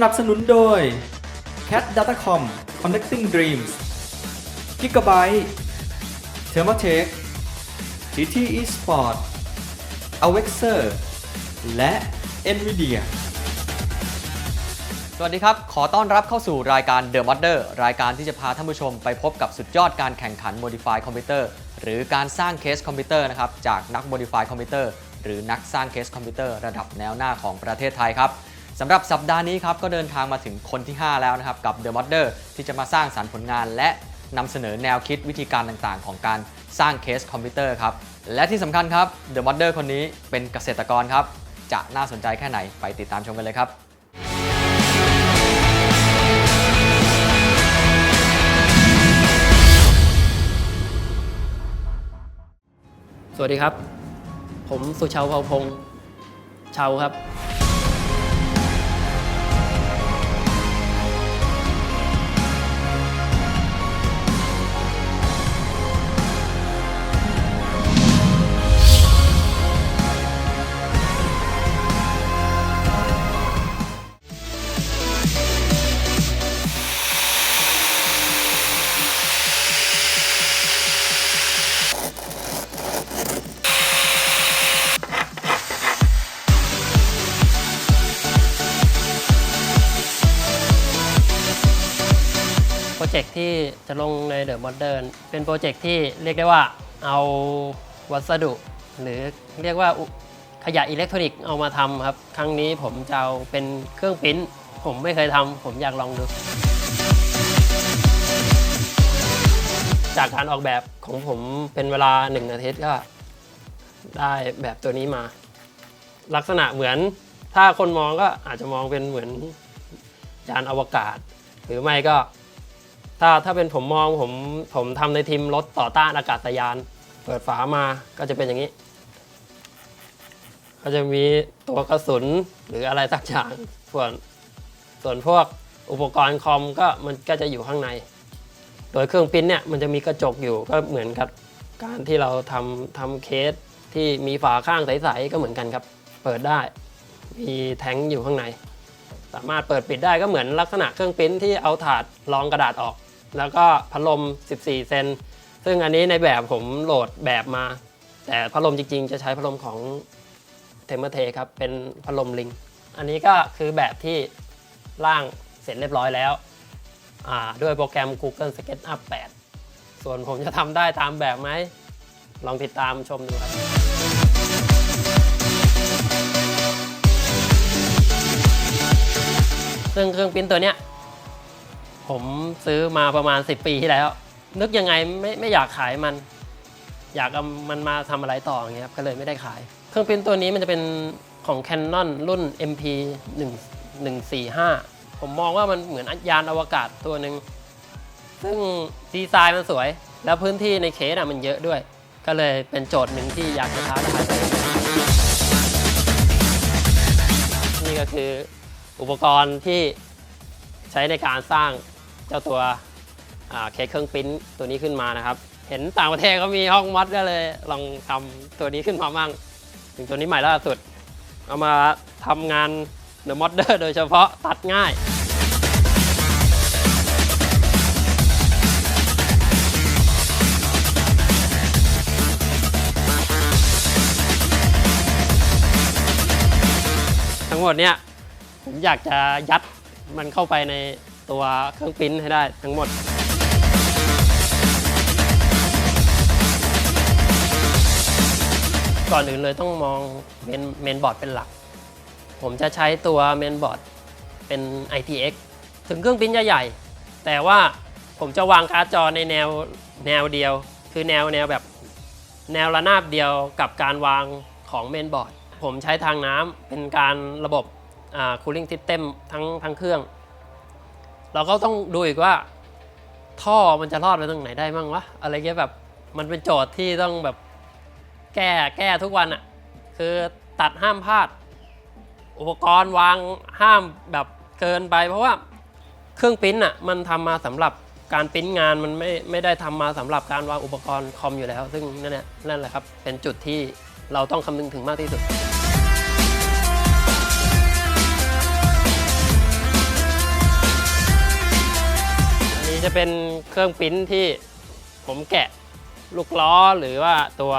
สนับสนุนโดย Cat Datacom Connecting Dreams Gigabyte Thermatech GT Esport Avexer และ Nvidia สวัสดีครับ ขอต้อนรับเข้าสู่รายการ The Modder รายการที่จะพาท่านผู้ชมไปพบกับสุดยอดการแข่งขัน Modify คอมพิวเตอร์หรือการสร้างเคสคอมพิวเตอร์นะครับ จากนัก Modify คอมพิวเตอร์หรือนักสร้างเคสคอมพิวเตอร์ระดับแนวหน้าของประเทศไทยครับ สำหรับสัปดาห์นี้ครับก็เดินทางมาถึงคนที่ 5 แล้วนะครับ กับ The m o d e r ที่จะมาสร้างสารรค์ผลงาน และนำเสนอแนวคิดวิธีการต่างๆ ของการสร้างเคสคอมพิวเตอร์ครับ และที่สำคัญครับ The m o d e r คนนี้เป็นเกษตรกรครับ จะน่าสนใจแค่ไหนไปติดตามชมกันเลยครับสวัสดีครับ ผมสุชาวเผาพงษ์ชาวครับ จะลงใน The Modern เป็นโปรเจกต์ที่เรียกได้ว่าเอาวัสดุ หรือเรียกว่าขยะอิเล็กทรอนิกส์เอามาทำครับ ครั้งนี้ผมจะเอาเป็นเครื่องปริ้นผมไม่เคยทำผมอยากลองดู จากการออกแบบของผมเป็นเวลาหนึ่งอาทิตย์ก็ได้แบบตัวนี้มา ลักษณะเหมือนถ้าคนมองก็อาจจะมองเป็นเหมือนยานอวกาศ หรือไม่ก็ ถ้าถ้าเป็นผมมองผมผมทำในทีมรถต่อต้านอากาศยาน เปิดฝามาก็จะเป็นอย่างนี้ ก็จะมีตัวกระสุนหรืออะไรสักอย่างส่วนส่วนพวกอุปกรณ์คอมก็มันก็จะอยู่ข้างใน โดยเครื่องปริ้นเนี่ยมันจะมีกระจกอยู่ก็เหมือนกับการที่เราทำทำเคสที่มีฝาข้างใสๆก็เหมือนกันครับ เปิดได้ มีแท้งอยู่ข้างใน สามารถเปิดปิดได้ก็เหมือนลักษณะเครื่องปริ้นที่เอาถาดรองกระดาษออก แล้วก็พัดลม 14 เซน ซึ่งอันนี้ในแบบผมโหลดแบบมา แต่พัดลมจริงๆ จะใช้พัดลมของเทมเ r อร์เทครับ เป็นพัดลมลิง อันนี้ก็คือแบบที่ร่างเสร็จเรียบร้อยแล้ว ด้วยโปรแกรม Google SketchUp 8 ส่วนผมจะทำได้ตามแบบไหม ลองติดตามชมดูครับซึ่งเครื่องปิ้นตัวเนี้ย ผมซื้อมาประมาณ 10 ปีที่แล้ว นึกยังไงไม่ไม่อยากขายมัน อยากเอามันมาทำอะไรต่ออย่างเงี้ยครับก็เลยไม่ได้ขาย เครื่องปริ้นตัวนี้มันจะเป็นของ Canon รุ่น MP 1 145 ผมมองว่ามันเหมือนยานอวกาศตัวหนึ่งซึ่งดีไซน์มันสวย แล้วพื้นที่ในเคสอะมันเยอะด้วย ก็เลยเป็นโจทย์หนึ่งที่อยากจะท้าทายตัวเองนี่ก็คืออุปกรณ์ที่ใช้ในการสร้าง เจ้าตัวเคสเครื่องปิ้นตัวนี้ขึ้นมานะครับ เห็นต่างประเทศเขามีห้องมัดก็เลยลองทำตัวนี้ขึ้นมามั่งถึงตัวนี้ใหม่ล่าสุด เอามาทำงาน The Modder โดยเฉพาะตัดง่ายทั้งหมดเนี่ยผมอยากจะยัดมันเข้าไปใน ตัวเครื่องปริ้นให้ได้ทั้งหมด ก่อนอื่นเลยต้องมองเมนเมนบอร์ดเป็นหลัก ผมจะใช้ตัวเมนบอร์ดเป็น ITX ถึงเครื่องปริ้นจะใหญ่ แต่ว่าผมจะวางการ์ดจอในแนวแนวเดียว คือแนวแนวแบบแนวระนาบเดียวกับการวางของเมนบอร์ด ผมใช้ทางน้ำเป็นการระบบอ่า cooling system ทั้งทั้งเครื่อง เราก็ต้องดูอีกว่า ท่อมันจะรอดไปตรงไหนได้มั่งวะอะไรเงี้ยแบบมันเป็นโจทย์ที่ต้องแบบแก้แก้ทุกวันอะคือตัดห้ามพลาด อุปกรณ์วางห้ามแบบเกินไป เพราะว่าเครื่องปิ้นอะมันทำมาสำหรับการปิ้นงานมันไม่ไม่ได้ทำมาสำหรับการวางอุปกรณ์คอมอยู่แล้ว ซึ่งนั่นแหละนั่นแหละครับเป็นจุดที่เราต้องคำนึงถึงมากที่สุด จะเป็นเครื่องปิ้นที่ผมแกะลูกล้อหรือว่าตัว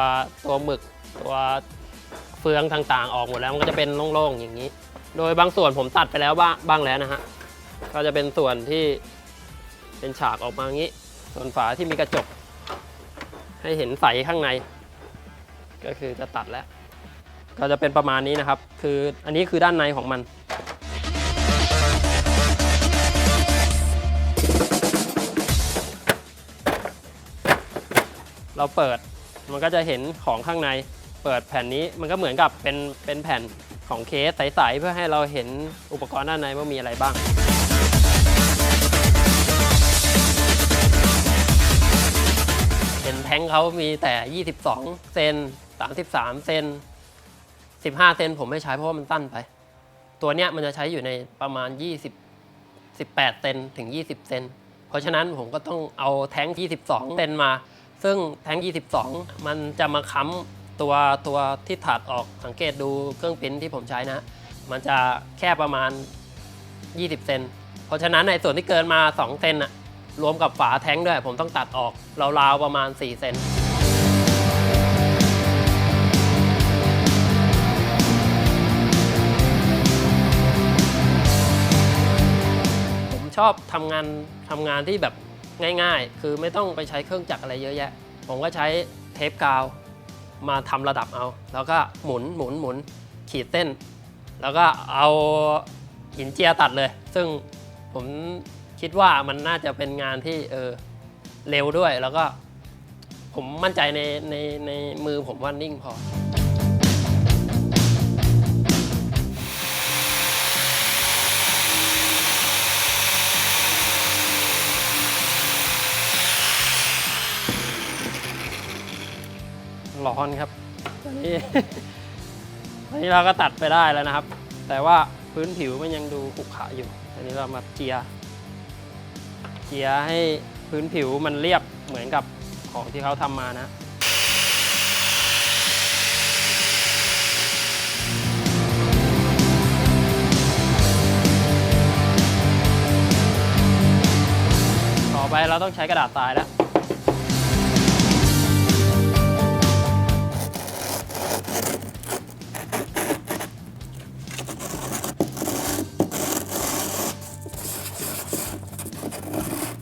ตัวหมึกตัวเฟืองต่างๆ ออกหมดแล้วมันก็จะเป็นโล่งๆอย่างนี้ โดยบางส่วนผมตัดไปแล้วบ้างบ้างแล้วนะฮะก็จะเป็นส่วนที่เป็นฉากออกมาอย่างนี้ ส่วนฝาที่มีกระจก ให้เห็นใสข้างใน ก็คือจะตัดแล้ว ก็จะเป็นประมาณนี้นะครับ คืออันนี้คือด้านในของมัน เราเปิดมันก็จะเห็นของข้างในเปิดแผ่นนี้มันก็เหมือนกับเป็นเป็นแผ่นของเคสใสๆเพื่อให้เราเห็นอุปกรณ์ด้านในว่ามีอะไรบ้าง เห็นแท้งเขามีแต่ 22 เซน 33 เซน 15 เซนผมไม่ใช้เพราะว่ามันตั้นไป ตัวเนี้ยมันจะใช้อยู่ในประมาณ 20 18 เซนถึง 20 เซน เพราะฉะนั้นผมก็ต้องเอาแท้ง22 เซนมา ซึ่งแท้ง22 มันจะมาค้ำตัวตัวที่ถัดออกสังเกตดูเครื่องปริ้นที่ผมใช้นะ มันจะแค่ประมาณ 20 เซนเพราะฉะนั้นในส่วนที่เกินมา 2 เซนอะรวมกับฝาแท้งด้วย ผมต้องตัดออกราวๆประมาณ 4 เซนผมชอบทำงานทำงานที่แบบ ง่ายๆ คือไม่ต้องไปใช้เครื่องจักรอะไรเยอะแยะ ผมก็ใช้เทปกาวมาทำระดับเอา แล้วก็หมุนหมุนหมุนขีดเส้น แล้วก็เอาหินเจียตัดเลย ซึ่งผมคิดว่ามันน่าจะเป็นงานที่เออเร็วด้วยแล้วก็ผมมั่นใจในในในมือผมว่านิ่งพอ้อนครับตอนนี้ตอนนี้เราก็ตัดไปได้แล้วนะครับ แต่ว่าพื้นผิวมันยังดูขรุขระอยู่ตอนนี้เรามาเจียเจียให้พื้นผิวมันเรียบเหมือนกับของที่เขาทำมานะต่อไปเราต้องใช้กระดาษทรายแล้ว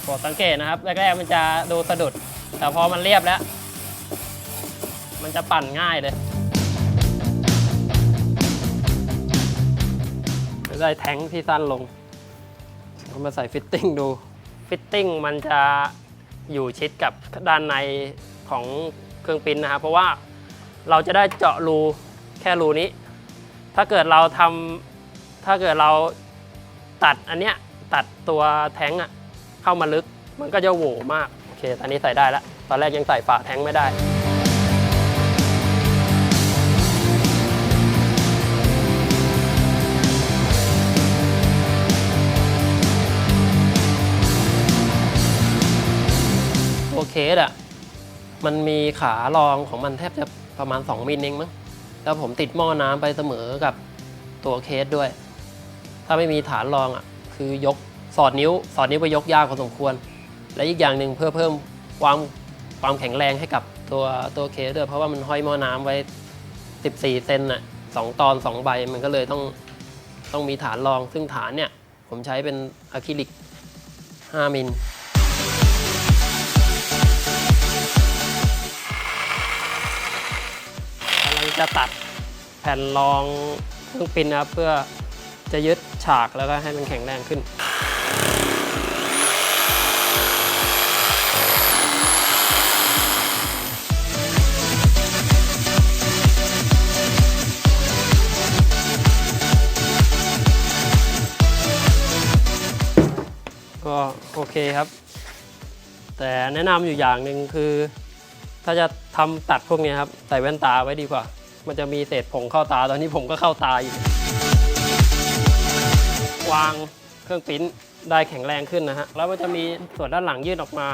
โปรดสังเกตนะครับ แรกๆมันจะดูสะดุด แต่พอมันเรียบแล้ว มันจะปั่นง่ายเลยได้แท้งที่สั้นลงเอามาใส่ฟิตติ้งดู ฟิตติ้งมันจะอยู่ชิดกับด้านในของเครื่องปิ้นนะครับ เพราะว่าเราจะได้เจาะรูแค่รูนี้ ถ้าเกิดเราทำถ้าเกิดเราตัดอันเนี้ยตัดตัวแท้งอะ เข้ามาลึก มันก็จะโหวมาก โอเค ตอนนี้ใส่ได้แล้ว ตอนแรกยังใส่ฝาแท้งไม่ได้ตัวเคสอะมันมีขารองของมันแทบจะประมาณ 2มิลเองมั้ง แล้วผมติดหม้อน้ำไปเสมอกับตัวเคสด้วย ถ้าไม่มีฐานรองอะคือยก สอดนิ้ว สอดนิ้วไปยกยากพอสมควร และอีกอย่างหนึ่งเพื่อเพิ่มความความแข็งแรงให้กับตัวตัวเคสด้วยเพราะว่ามันห้อยหม้อน้ำไว้ 14 เซนน่ะสองตอน 2 ใบมันก็เลยต้องต้องมีฐานรอง ซึ่งฐานเนี่ยผมใช้เป็นอะคริลิก 5 มิลกำลังจะตัดแผ่นรองเครื่องปิ้นนะครับเพื่อจะยึดฉากแล้วก็ให้มันแข็งแรงขึ้น ก็โอเคครับ แต่แนะนำอยู่อย่างหนึ่งคือ ถ้าจะทำตัดพวกนี้ครับ ใส่แว่นตาไว้ดีกว่า มันจะมีเศษผงเข้าตาตอนนี้ผมก็เข้าตาอยู่ วางเครื่องปิ้นได้แข็งแรงขึ้นนะฮะ แล้วมันจะมีส่วนด้านหลังยื่นออกมา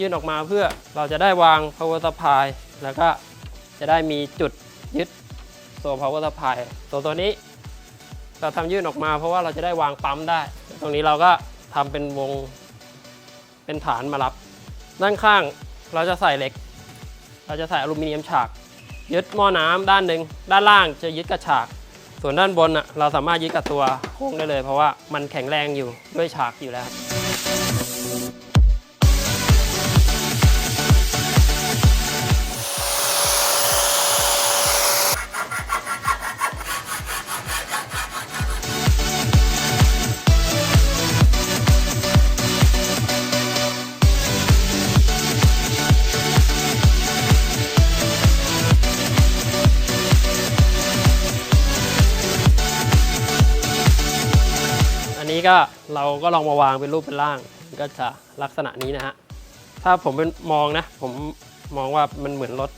ยื่นออกมาเพื่อเราจะได้วาง power supply แล้วก็จะได้มีจุดยึดตัว power supply ตัวตัวนี้ เราทำยื่นออกมาเพราะว่าเราจะได้วางปั๊มได้ ตรงนี้เราก็ ทำเป็นวงเป็นฐานมารับ ด้านข้างเราจะใส่เหล็ก เราจะใส่อลูมิเนียมฉาก ยึดหม้อน้ำด้านหนึ่งด้านล่างจะยึดกับฉาก ส่วนด้านบนอะเราสามารถยึดกับตัวโค้งได้เลย เพราะว่ามันแข็งแรงอยู่ด้วยฉากอยู่แล้ว นี้ก็เราก็ลองมาวางเป็นรูปเป็นร่างก็จะลักษณะนี้นะฮะถ้าผมเป็นมองนะ ผมมองว่ามันเหมือนรถ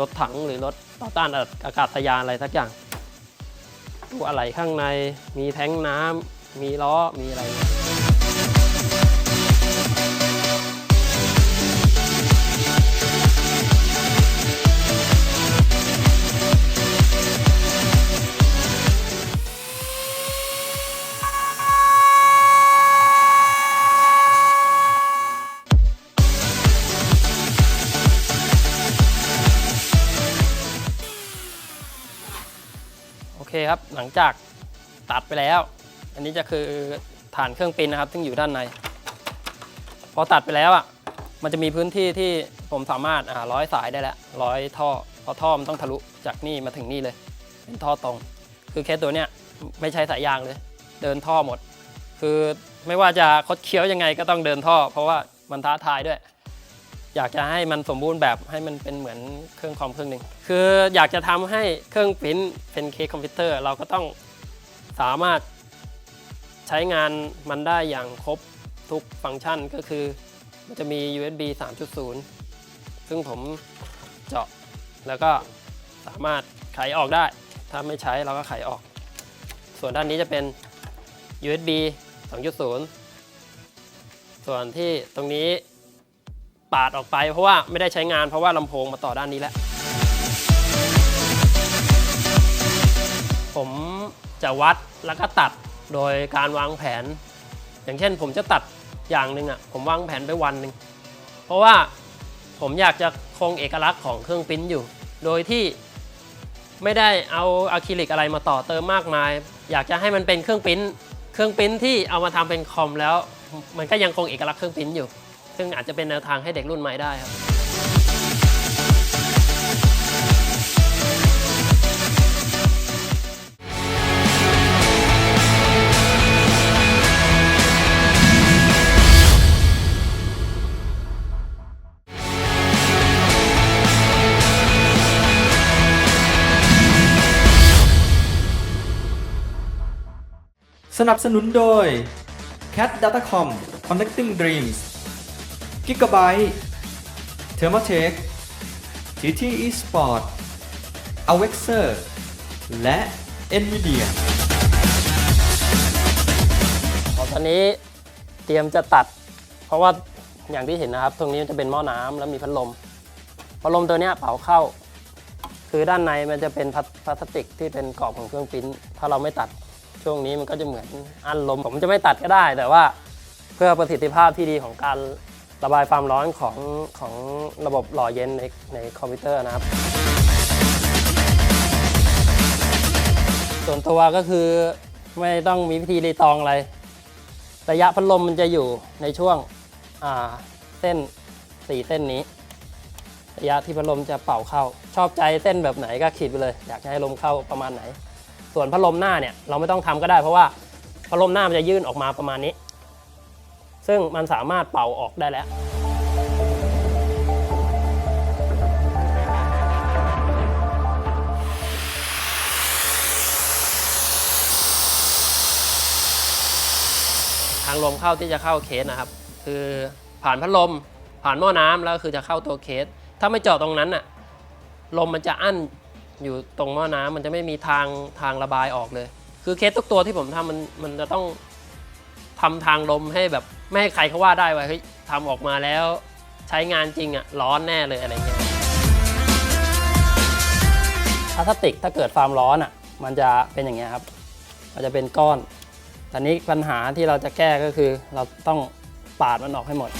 รถถังหรือรถต่อต้านอากาศยานอะไรสักอย่างตู้อะไหล่ข้างในมีแท้งน้ำมีล้อมีอะไร หลังจากตัดไปแล้ว อันนี้จะคือฐานเครื่องปิ้นนะครับซึ่งอยู่ด้านใน พอตัดไปแล้วอะมันจะมีพื้นที่ที่ผมสามารถร้อยสายได้แล้วร้อยท่อเพราะท่อมันต้องทะลุจากนี่มาถึงนี่เลย เป็นท่อตรง คือเคสตัวเนี้ยไม่ใช้สายยางเลย เดินท่อหมด คือไม่ว่าจะคดเคี้ยวยังไงก็ต้องเดินท่อ เพราะว่ามันท้าทายด้วย อยากจะให้มันสมบูรณ์แบบให้มันเป็นเหมือนเครื่องคอมเครื่องหนึ่งคืออยากจะทำให้เครื่องปริ้นเป็นเคสคอมพิวเตอร์ เราก็ต้องสามารถใช้งานมันได้อย่างครบทุกฟังก์ชันก็คือมันจะมี USB 3.0 ซึ่งผมเจาะแล้วก็สามารถไขออกได้ ถ้าไม่ใช้เราก็ไขออก ส่วนด้านนี้จะเป็น USB 2.0 ส่วนที่ตรงนี้ ปาดออกไป เพราะว่าไม่ได้ใช้งานเพราะว่าลำโพงมาต่อด้านนี้แล้ว ผมจะวัดแล้วก็ตัดโดยการวางแผน อย่างเช่น ผมจะตัดอย่างหนึ่งอะผมวางแผนไปวันหนึ่งเพราะว่าผมอยากจะคงเอกลักษณ์ของเครื่องปิ้นอยู่ โดยที่ไม่ได้เอาอะคริลิกอะไรมาต่อเติมมากมาย อยากจะให้มันเป็นเครื่องปิ้นเครื่องปิ้นที่เอามาทำเป็นคอมแล้ว มันก็ยังคงเอกลักษณ์เครื่องปิ้นอยู่ ซึ่งอาจจะเป็นแนวทางให้เด็กรุ่นใหม่ได้ครับสนับสนุนโดย Cat Datacom Connecting Dreams Gigabyte Thermatech TT Esport Avexer และ Nvidia ตอนนี้เตรียมจะตัด เพราะว่าอย่างที่เห็นนะครับ ตรงนี้มันจะเป็นหม้อน้ำแล้วมีพัดลม พัดลมตัวนี้เป่าเข้า คือด้านในมันจะเป็นพลาสติกที่เป็นกรอบของเครื่องปิ้นถ้าเราไม่ตัดช่วงนี้มันก็จะเหมือนอั้นลม ผมจะไม่ตัดก็ได้ แต่ว่าเพื่อประสิทธิภาพที่ดีของการ ระบายความร้อนของของระบบหล่อเย็นในในคอมพิวเตอร์นะครับ ส่วนตัวก็คือไม่ต้องมีพิธีรีตองอะไร ระยะพัดลมมันจะอยู่ในช่วงเส้นสี่เส้นนี้ ระยะที่พัดลมจะเป่าเข้า ชอบใจเส้นแบบไหนก็ขีดไปเลย อยากให้ลมเข้าประมาณไหน ส่วนพัดลมหน้าเนี่ยเราไม่ต้องทำก็ได้เพราะว่าพัดลมหน้ามันจะยื่นออกมาประมาณนี้ ซึ่งมันสามารถเป่าออกได้แล้วทางลมเข้าที่จะเข้าเคสนะครับ คือผ่านพัดลมผ่านหม้อน้ำแล้วคือจะเข้าตัวเคส ถ้าไม่เจาะตรงนั้นน่ะลมมันจะอั้นอยู่ตรงหม้อน้ำมันจะไม่มีทางทางระบายออกเลย คือเคสทุกตัวที่ผมทำมันมันจะต้องทำทางลมให้แบบ ไม่ให้ใครเขาว่าได้ว่าเฮ้ยทำออกมาแล้วใช้งานจริงอะร้อนแน่เลยอะไรเงี้ยพลาสติกถ้าเกิดความร้อนอะมันจะเป็นอย่างเงี้ยครับ มันจะเป็นก้อน ตอนนี้ปัญหาที่เราจะแก้ก็คือ เราต้องปาดมันออกให้หมด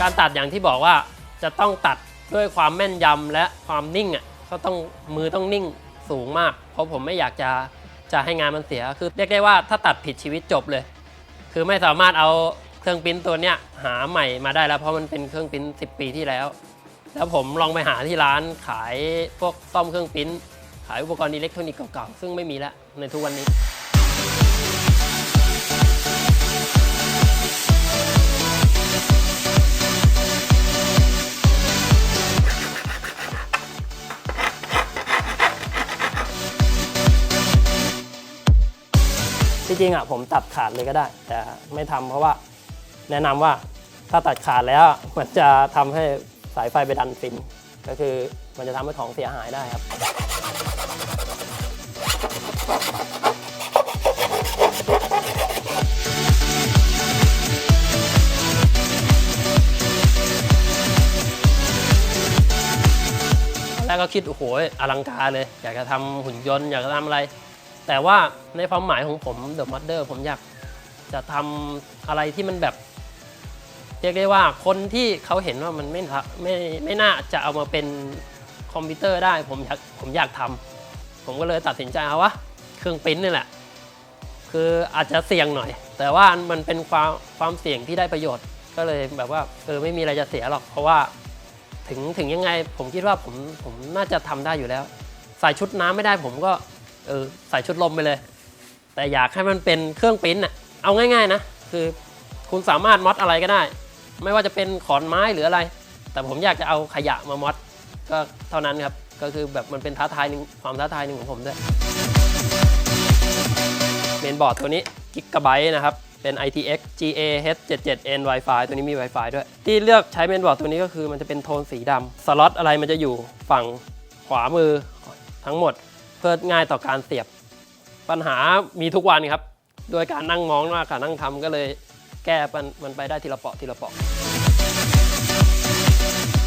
การตัดอย่างที่บอกว่าจะต้องตัดด้วยความแม่นยำและความนิ่งอะก็ต้องมือต้องนิ่งสูงมาก เพราะผมไม่อยากจะ จะให้งานมันเสียคือเรียกได้ว่าถ้าตัดผิดชีวิตจบเลย คือไม่สามารถเอาเครื่องปิ้นตัวเนี้ยหาใหม่มาได้แล้วเพราะมันเป็นเครื่องปิ้น10 ปีที่แล้ว แล้วผมลองไปหาที่ร้านขายพวกซ่อมเครื่องปิ้นขายอุปกรณ์อิเล็กทรอนิกส์เก่าๆซึ่งไม่มีแล้วในทุกวันนี้ จริงๆอะผมตัดขาดเลยก็ได้ แต่ไม่ทำเพราะว่าแนะนำว่าถ้าตัดขาดแล้วมันจะทำให้สายไฟไปดันฟิน ก็คือมันจะทำให้ของเสียหายได้ครับตอนแรกก็คิดโอ้โหอลังการเลย อยากจะทำหุ่นยนต์อยากจะทำอะไร แต่ว่าในความหมายของผมเดอะม o เดอร์ผมอยากจะทำอะไรที่มันแบบเรียกได้ว่าคนที่เขาเห็นว่ามันไม่ไม่ไม่น่าจะเอามาเป็นคอมพิวเตอร์ได้ผมอยากผมอยากทำผมก็เลยตัดสินใจเอาวะเครื่องปริ้นนี่แหละ คืออาจจะเสี่ยงหน่อย แต่ว่ามันเป็นความความเสี่ยงที่ได้ประโยชน์ ก็เลยแบบว่าเออไม่มีอะไรจะเสียหรอก เพราะว่าถึงถึงยังไงผมคิดว่าผมผมน่าจะทำได้อยู่แล้ว ใส่ชุดน้ำไม่ได้ผมก็ เออใส่ชุดลมไปเลย แต่อยากให้มันเป็นเครื่องปริ้นอะเอาง่ายๆนะ คือคุณสามารถมอดอะไรก็ได้ ไม่ว่าจะเป็นขอนไม้หรืออะไร แต่ผมอยากจะเอาขยะมามอดก็เท่านั้นครับ ก็คือแบบมันเป็นท้าทายหนึ่งความท้าทายหนึ่งของผมด้วยเมนบอร์ดตัวนี้ Gigabyte นะครับเป็น ITX GA H77N Wi-Fi ตัวนี้มี Wi-Fi ด้วย ที่เลือกใช้เมนบอร์ดตัวนี้ก็คือมันจะเป็นโทนสีดำสล็อตอะไรมันจะอยู่ฝั่งขวามือทั้งหมด พื่อง่ายต่อการเสียบ ปัญหามีทุกวันครับ โดยการนั่งมองมากการนั่งทำก็เลยแก้มันมันไปได้ทีละเปาะทีละเปาะ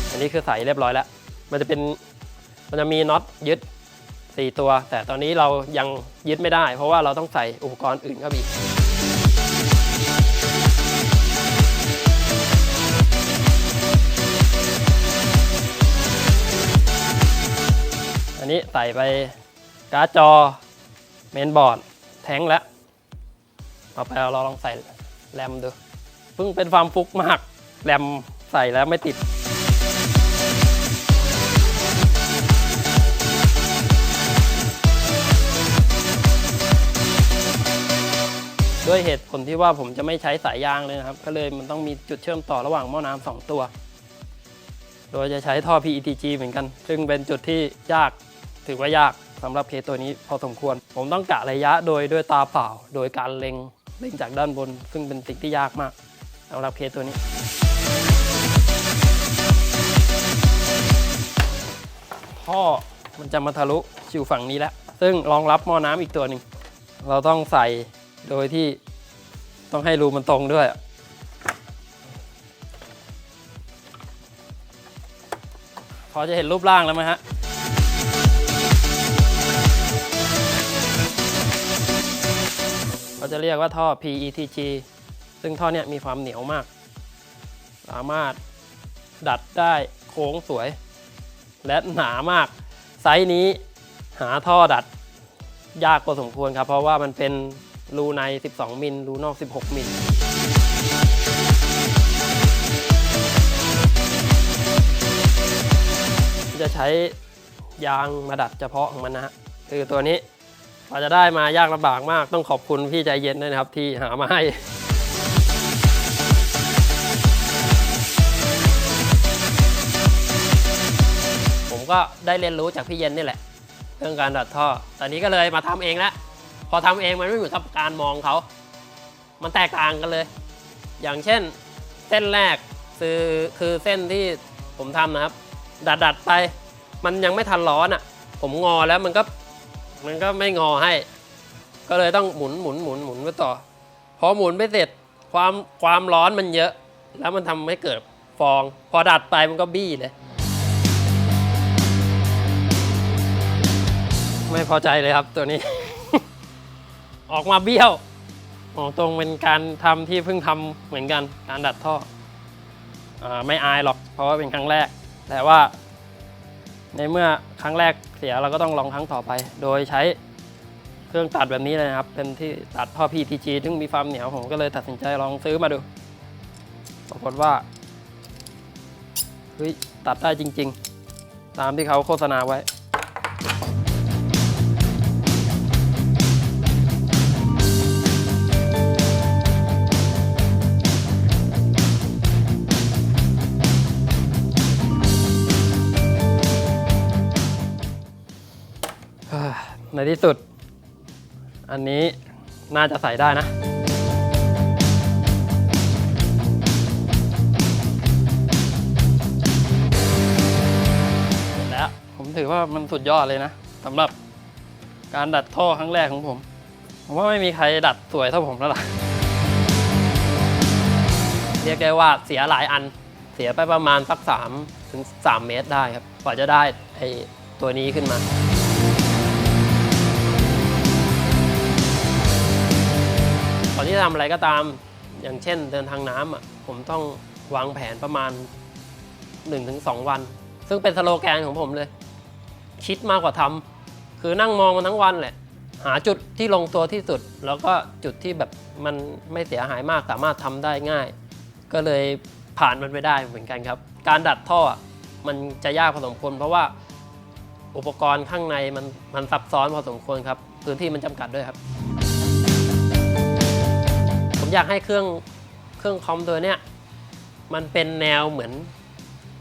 อันนี้คือใส่เรียบร้อยแล้ว มันจะเป็นมันจะมีน็อตยึด 4 ตัว แต่ตอนนี้เรายังยึดไม่ได้ เพราะว่าเราต้องใส่อุปกรณ์อื่นเข้าไปอีกอันนี้ใส่ไป การ์ดจอ เมนบอร์ด แท้งแล้วต่อไปเราลองใส่แรมดูเพิ่งเป็นความฟุกมากแรมใส่แล้วไม่ติดด้วยเหตุผลที่ว่าผมจะไม่ใช้สายยางเลยนะครับ ก็เลยมันต้องมีจุดเชื่อมต่อระหว่างหม้อน้ำสองตัว โดยจะใช้ท่อ PETG เหมือนกัน ซึ่งเป็นจุดที่ยาก ถือว่ายาก สำหรับเคสตัวนี้พอสมควร ผมต้องกะระยะโดยด้วยตาเปล่า โดยการเล็งเล็งจากด้านบน ซึ่งเป็นสิ่งที่ยากมากสำหรับเคสตัวนี้ ท่อมันจะมาทะลุชิวฝั่งนี้แล้ว ซึ่งรองรับหม้อน้ำอีกตัวหนึ่ง เราต้องใส่โดยที่ต้องให้รูมันตรงด้วยพอจะเห็นรูปร่างแล้วไหมฮะ เราจะเรียกว่าท่อ PETG ซึ่งท่อเนี้ยมีความเหนียวมาก สามารถดัดได้โค้งสวย และหนามาก ไซส์นี้หาท่อดัดยากพอสมควรครับ เพราะว่ามันเป็นรูใน 12 มิล รูนอก 16 มิลจะใช้ยางมาดัดเฉพาะของมันนะฮะคือตัวนี้ กว่าจะได้มายากลำบากมาก ต้องขอบคุณพี่ใจเย็นด้วยนะครับที่หามาให้ผมก็ได้เรียนรู้จากพี่เย็นนี่แหละ เรื่องการดัดท่อ ตอนนี้ก็เลยมาทำเองแล้วพอทำเองมันไม่เหมือนกับการมองเขา มันแตกต่างกันเลย อย่างเช่น เส้นแรกคือคือเส้นที่ผมทำนะครับ ดัดดัดๆไป มันยังไม่ทันร้อนอะ ผมงอแล้วมันก็ มันก็ไม่งอให้ ก็เลยต้องหมุนหมุนหมุนหมุนไปต่อ พอหมุนไปเสร็จความความร้อนมันเยอะ แล้วมันทำให้เกิดฟอง พอดัดไปมันก็บี้เลย ไม่พอใจเลยครับตัวนี้ ออกมาเบี้ยวออกตรงเป็นการทำที่เพิ่งทำเหมือนกันการดัดท่ออไม่อายหรอกเพราะว่าเป็นครั้งแรก แต่ว่า ในเมื่อครั้งแรกเสียเราก็ต้องลองครั้งต่อไป โดยใช้เครื่องตัดแบบนี้เลยนะครับ เป็นที่ตัดท่อ PTG ซึ่งมีความเหนียวผมก็เลยตัดสินใจลองซื้อมาดู ปรากฏว่าเฮ้ยตัดได้จริง ๆ ตามที่เขาโฆษณาไว้ ที่สุด อันนี้น่าจะใส่ได้นะเสร็จแล้วผมถือว่ามันสุดยอดเลยนะสำหรับการดัดท่อครั้งแรกของผม ผมว่าไม่มีใครดัดสวยเท่าผมแล้วล่ะ เรียกได้ว่าเสียหลายอัน เสียไปประมาณสัก3ถึง3เมตรได้ครับ กว่าจะได้ไอ้ตัวนี้ขึ้นมา ก่อนที่จะทำอะไรก็ตาม อย่างเช่นเดินทางน้ำอะผมต้องวางแผนประมาณ 1-2 วัน ซึ่งเป็นสโลแกนของผมเลย คิดมากกว่าทำคือนั่งมองมันทั้งวันแหละ หาจุดที่ลงตัวที่สุด แล้วก็จุดที่แบบมันไม่เสียหายมากสามารถทำได้ง่าย ก็เลยผ่านมันไปได้เหมือนกันครับ การดัดท่อมันจะยากพอสมควรเพราะว่าอุปกรณ์ข้างในมันมันซับซ้อนพอสมควรครับ พื้นที่มันจำกัดด้วยครับ ผมอยากให้เครื่องเครื่องคอมตัวเนี้ยมันเป็นแนวเหมือน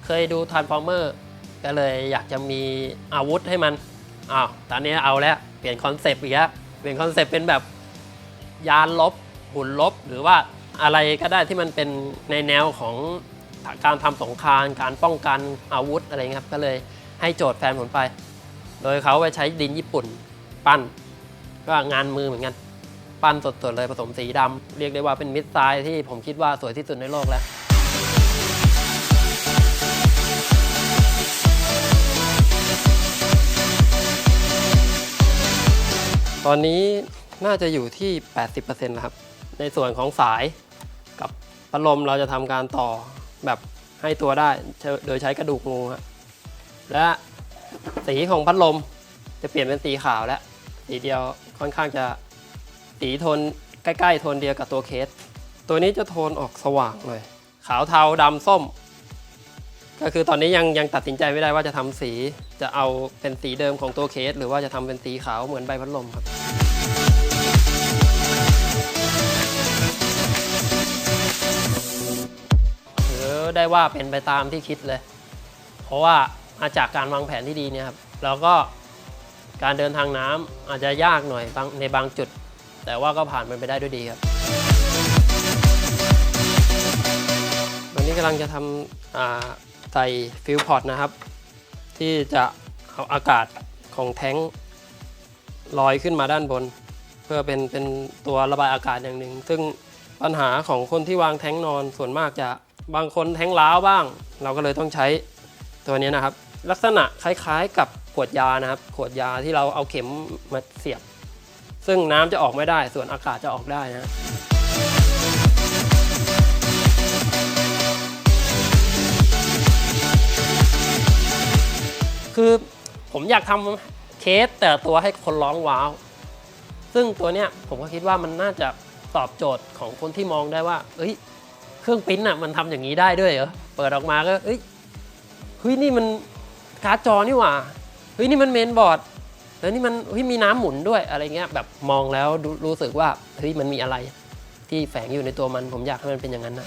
เคยดูทรานส์ฟอร์เมอร์ก็เลยอยากจะมีอาวุธให้มันอ้าวตอนนี้เอาแล้ว เปลี่ยนคอนเซปต์อีกแล้วเปลี่ยนคอนเซปต์เป็นแบบยานลบหุ่นลบ หรือว่าอะไรก็ได้ที่มันเป็นในแนวของการทำสงครามการป้องกันอาวุธอะไรเงี้ยครับก็เลยให้โจทย์แฟนผมไป โดยเขาไปใช้ดินญี่ปุ่นปั้น ก็งานมือเหมือนกัน ปั้นสดๆเลยผสมสีดำเรียกได้ว่าเป็นมิดไซน์ที่ผมคิดว่าสวยที่สุดในโลกแล้วตอนนี้น่าจะอยู่ที่ 80%แล้วครับ ในส่วนของสายกับพัดลมเราจะทำการต่อแบบให้ตัวได้โดยใช้กระดูกงูครและสีของพัดลมจะเปลี่ยนเป็นสีขาวแล้วสีเดียวค่อนข้างจะ สีโทนใกล้ๆโทนเดียวกับตัวเคส ตัวนี้จะโทนออกสว่างเลย ขาวเทาดำส้ม ก็คือตอนนี้ยังยังตัดสินใจไม่ได้ว่าจะทำสี จะเอาเป็นสีเดิมของตัวเคส หรือว่าจะทำเป็นสีขาวเหมือนใบพัดลมครับถือได้ว่าเป็นไปตามที่คิดเลย เพราะว่ามาจากการวางแผนที่ดีเนี่ยครับแล้วก็การเดินทางน้ำอาจจะยากหน่อยบางในบางจุด แต่ว่าก็ผ่านมันไปได้ด้วยดีครับ วันนี้กำลังจะทำใส่ฟิลพอร์ตนะครับ ที่จะเอาอากาศของแท้งลอยขึ้นมาด้านบน เพื่อเป็นเป็นตัวระบายอากาศอย่างหนึ่ง ซึ่งปัญหาของคนที่วางแท้งนอนส่วนมากจะบางคนแท้งล้าวบ้าง เราก็เลยต้องใช้ตัวนี้นะครับ ลักษณะคล้ายๆกับขวดยานะครับ ขวดยาที่เราเอาเข็มมาเสียบ ซึ่งน้ำจะออกไม่ได้ ส่วนอากาศจะออกได้นะคือผมอยากทำเคสแต่ละตัวให้คนร้องว้าว ซึ่งตัวเนี้ยผมก็คิดว่ามันน่าจะตอบโจทย์ของคนที่มองได้ว่า เอ้ย เครื่องปิ้นท์อะมันทำอย่างนี้ได้ด้วยเหรอ เปิดออกมาก็ เอ้ย เฮ้ยนี่มันการ์ดจอนี่หว่า เฮ้ยนี่มันเมนบอร์ด แล้วนี่มันมีน้ำหมุนด้วยอะไรเงี้ยแบบมองแล้วรู้สึกว่าเฮ้ยมันมีอะไรที่แฝงอยู่ในตัวมัน ผมอยากให้มันเป็นอย่างนั้นนะ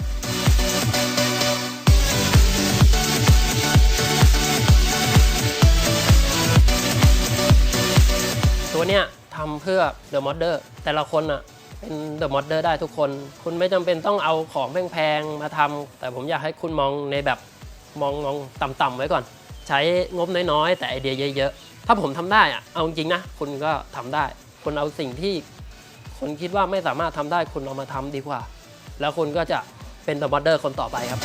ตัวเนี้ยทำเพื่อ The Modder แต่ละคนอะเป็น The Modder ได้ทุกคน คุณไม่จำเป็นต้องเอาของแพงๆ มาทำแต่ผมอยากให้คุณมองในแบบมองมองต่ำๆไว้ก่อน ใช้งบน้อยๆ แต่ไอเดียเยอะๆ ถ้าผมทำได้อะเอาจริงนะคุณก็ทำได้คุณเอาสิ่งที่คุณคิดว่าไม่สามารถทำได้คุณเอามาทำดีกว่า แล้วคุณก็จะเป็น The Modder คนต่อไปครับ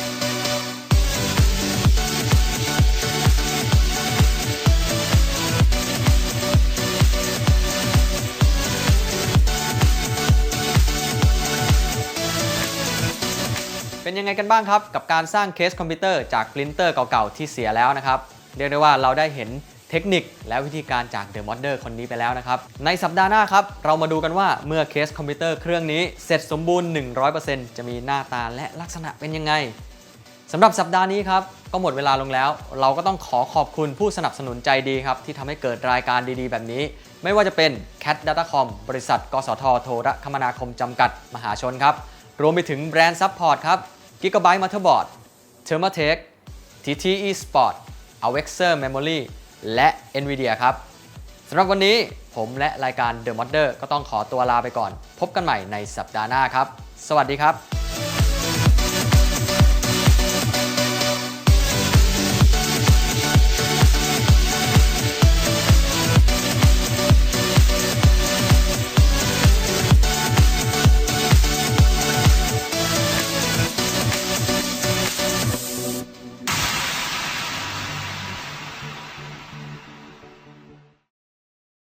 เป็นยังไงกันบ้างครับ กับการสร้างเคสคอมพิวเตอร์จากปรินเตอร์เก่าๆที่เสียแล้วนะครับ เรียกได้ว่าเราได้เห็น เทคนิคและวิธีการจากเดอะมอดเดอร์คนนี้ไปแล้วนะครับ ในสัปดาห์หน้าครับ เรามาดูกันว่าเมื่อเคสคอมพิวเตอร์เครื่องนี้เสร็จสมบูรณ์ 100%จะมีหน้าตาและลักษณะเป็นยังไงสำหรับสัปดาห์นี้ครับ ก็หมดเวลาลงแล้ว เราก็ต้องขอขอบคุณผู้สนับสนุนใจดีครับ ที่ทำให้เกิดรายการดีๆ แบบนี้ ไม่ว่าจะเป็น Cat Datacom บริษัท กสทโทรคมนาคมจำกัดมหาชนครับ รวมไปถึงแบรนด์ซัพพอร์ตครับ Gigabyte Motherboard Thermatech TT eSport Avexer Memory และ Nvidia ครับสำหรับวันนี้ผมและรายการ The Modder ก็ต้องขอตัวลาไปก่อน พบกันใหม่ในสัปดาห์หน้าครับ สวัสดีครับ